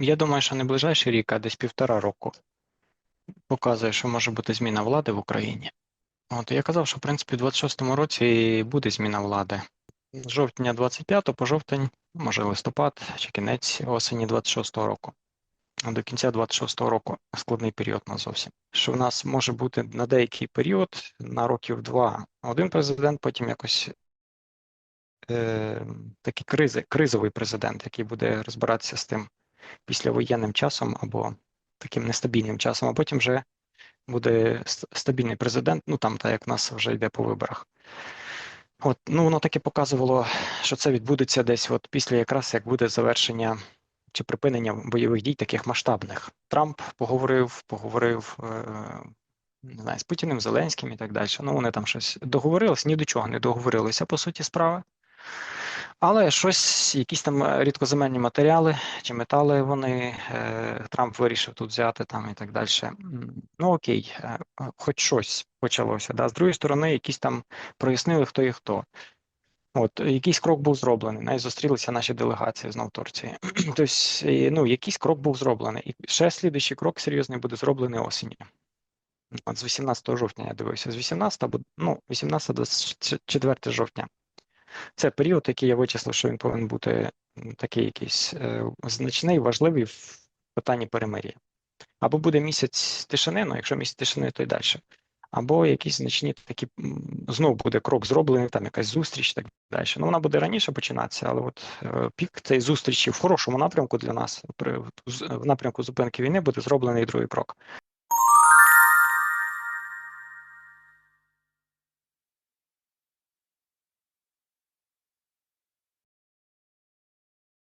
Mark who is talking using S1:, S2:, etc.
S1: я думаю, що не ближайший рік, а десь півтора року показує, що може бути зміна влади в Україні. От я казав, що в принципі в 26-му році буде зміна влади. З жовтня 25 по жовтень, може листопад чи кінець осені 26-го року. До кінця 26-го року складний період на зовсім. Що в нас може бути на деякий період, на років два, один президент, потім якось е, такий кризи, кризовий президент, який буде розбиратися з тим післявоєнним часом або таким нестабільним часом, а потім вже буде стабільний президент, ну там так як в нас вже йде по виборах. От, ну воно таки показувало, що це відбудеться десь от після якраз як буде завершення чи припинення бойових дій таких масштабних. Трамп поговорив, поговорив е, не знаю, з Путіним, Зеленським і так далі. Ну, вони там щось договорились, ні до чого не договорилися, по суті, справи. Але щось, якісь там е, рідкоземельні матеріали чи метали вони е, Трамп вирішив тут взяти там і так далі. Ну окей, е, хоч щось почалося. Да? З другої сторони, якісь там прояснили, хто і хто. От, якийсь крок був зроблений, навіть зустрілися наші делегації знову в Турції. Тобто, ну, якийсь крок був зроблений. І ще слідуючий крок серйозний буде зроблений осінню. От з 18 жовтня я дивився, з 18 або ну, 18 до 4 жовтня. Це період, який я вичислив, що він повинен бути такий якийсь е, значний, важливий в питанні перемир'я. Або буде місяць тишини, ну якщо місяць тишини, то й далі. Або якісь значні такі м, знов буде крок зроблений, там якась зустріч так далі. Ну вона буде раніше починатися, але от е, пік цієї зустрічі в хорошому напрямку для нас при в напрямку зупинки війни буде зроблений другий крок.